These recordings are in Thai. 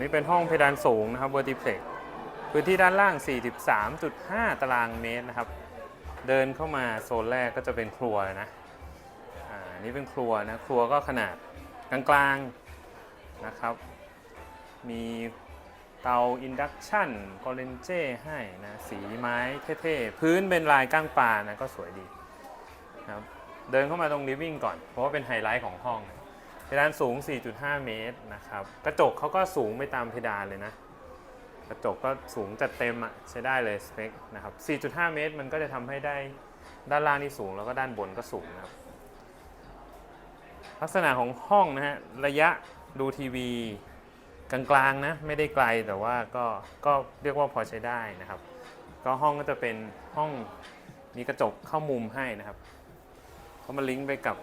นี่เป็นห้องเพดานสูงนะครับ Vertiplex พื้นที่ด้านล่าง 43.5 ตารางเมตรนะครับ เดินเข้ามาโซนแรกก็จะเป็นครัวนะ อ่า นี่เป็นครัวนะ ครัวก็ขนาดกลางๆนะครับ มีเตาอินดักชันกอเลนเจให้นะ สีไม้เท่ๆ พื้นเป็นลายก้างปลานะ ก็สวยดีนะครับ เดินเข้ามาตรงลิฟวิ่งก่อน เพราะว่าเป็นไฮไลท์ของห้องนะ เพดานสูง 4.5 เมตรนะครับ กระจกเขาก็สูงไปตามเพดานเลยนะ กระจกก็สูงจัดเต็มอะใช้ได้เลยสเปคนะครับ 4.5 เมตรมันก็จะทำให้ได้ด้านล่างที่สูงแล้วก็ด้านบนก็สูงนะครับ ลักษณะของห้องนะฮะ ระยะดูทีวีกลางๆนะ ไม่ได้ไกลแต่ว่าก็ก็เรียกว่าพอใช้ได้นะครับ ก็ห้องก็จะเป็นห้องมีกระจกเข้ามุมให้นะครับเขามาลิงก์ไปกับ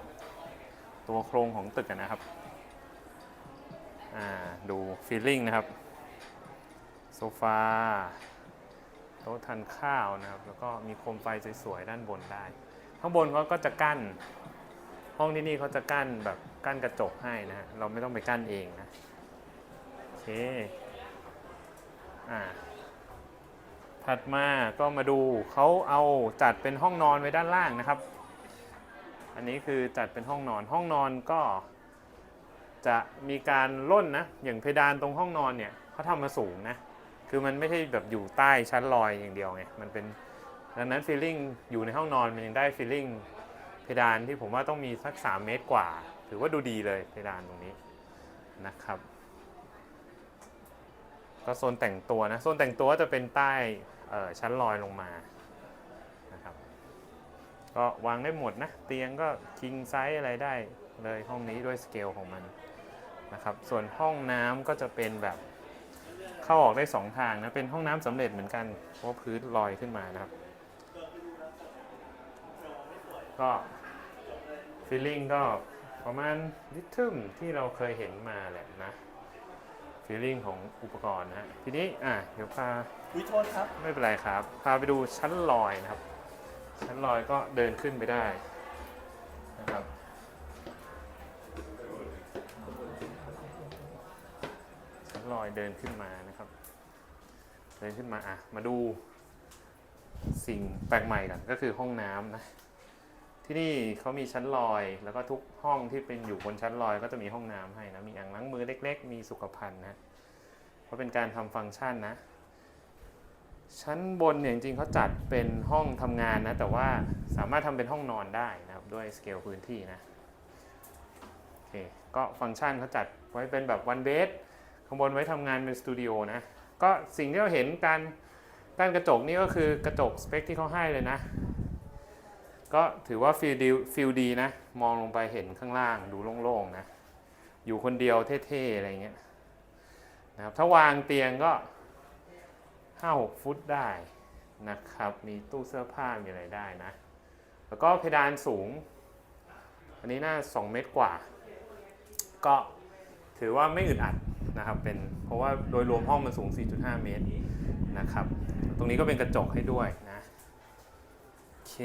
ตัวโครงของตึกนะครับดูฟีลลิ่งนะครับ โซฟาโต๊ะทานข้าวนะครับ แล้วก็มีโคมไฟสวยๆด้านบนได้ ข้างบนเขาก็จะกั้น ห้องที่นี่เขาจะกั้นแบบกั้นกระจกให้นะฮะเราไม่ต้องไปกั้นเองนะโอเคอ่าถัดมาก็มาดูเขาเอาจัดเป็นห้องนอนไว้ด้านล่างนะครับ อันนี้คือจัดเป็นห้องนอนห้องนอนก็จะมีการล่นนะ อย่างเพดานตรงห้องนอนเนี่ยเขาทำมาสูงนะ คือมันไม่ใช่แบบอยู่ใต้ชั้นลอยอย่างเดียวไง มันเป็นดังนั้นฟีลลิ่งอยู่ในห้องนอนมันยังได้ฟีลลิ่งเพดานที่ผมว่าต้องมีสัก 3 เมตรกว่า ถือว่าดูดีเลยเพดานตรงนี้นะครับ ก็โซนแต่งตัวนะ โซนแต่งตัวจะเป็นใต้ชั้นลอยลงมา ก็วางได้หมดนะ เตียงก็คิงไซส์อะไรได้เลยห้องนี้ด้วยสเกลของมันนะครับ ส่วนห้องน้ำก็จะเป็นแบบเข้าออกได้สองทางนะ เป็นห้องน้ำสำเร็จเหมือนกัน เพราะว่าพื้นลอยขึ้นมานะครับ ก็ฟีลลิ่งก็ประมาณลิทึมที่เราเคยเห็นมาแหละนะฟีลลิ่งของอุปกรณ์นะฮะทีนี้อะเดี๋ยวพาวิโทษครับ ไม่เป็นไรครับ พาไปดูชั้นลอยนะครับ ชั้นลอยก็เดินขึ้นไปได้นะครับชั้นลอยเดินขึ้นมานะครับ เดินขึ้นมาอะมาดูสิ่งแปลกใหม่กันก็คือห้องน้ำนะที่นี่เขามีชั้นลอย แล้วก็ทุกห้องที่เป็นอยู่บนชั้นลอยก็จะมีห้องน้ำให้นะ มีอ่างล้างมือเล็ก ๆ มีสุขภัณฑ์นะ เพราะเป็นการทำฟังก์ชันนะ ชั้นบนเนี่ยจริงๆเขาจัดเป็นห้องทำงานนะ แต่ว่าสามารถทำเป็นห้องนอนได้นะครับด้วยสเกลพื้นที่นะโอเคก็ฟังก์ชันเขาจัดไว้เป็นแบบวันเบสข้างบนไว้ทำงานเป็นสตูดิโอนะ ก็สิ่งที่เราเห็นการด้านกระจกนี่ก็คือกระจกสเปคที่เขาให้เลยนะ ก็ถือว่าฟิลดีฟิลดีนะ มองลงไปเห็นข้างล่างดูโล่งๆนะ อยู่คนเดียวเท่ๆ อะไรเงี้ยนะครับถ้าวางเตียงก็ 5-6 ฟุตได้นะครับ มีตู้เสื้อผ้ามีอะไรได้นะ แล้วก็เพดานสูง อันนี้น่า 2 เมตรกว่า ก็ถือว่าไม่อึดอัดนะครับ เป็นเพราะว่าโดยรวมห้องมันสูง 4.5 เมตรนะครับ ตรงนี้ก็เป็นกระจกให้ด้วยนะ โอเค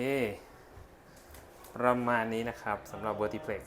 ประมาณนี้นะครับสำหรับ Vertiplex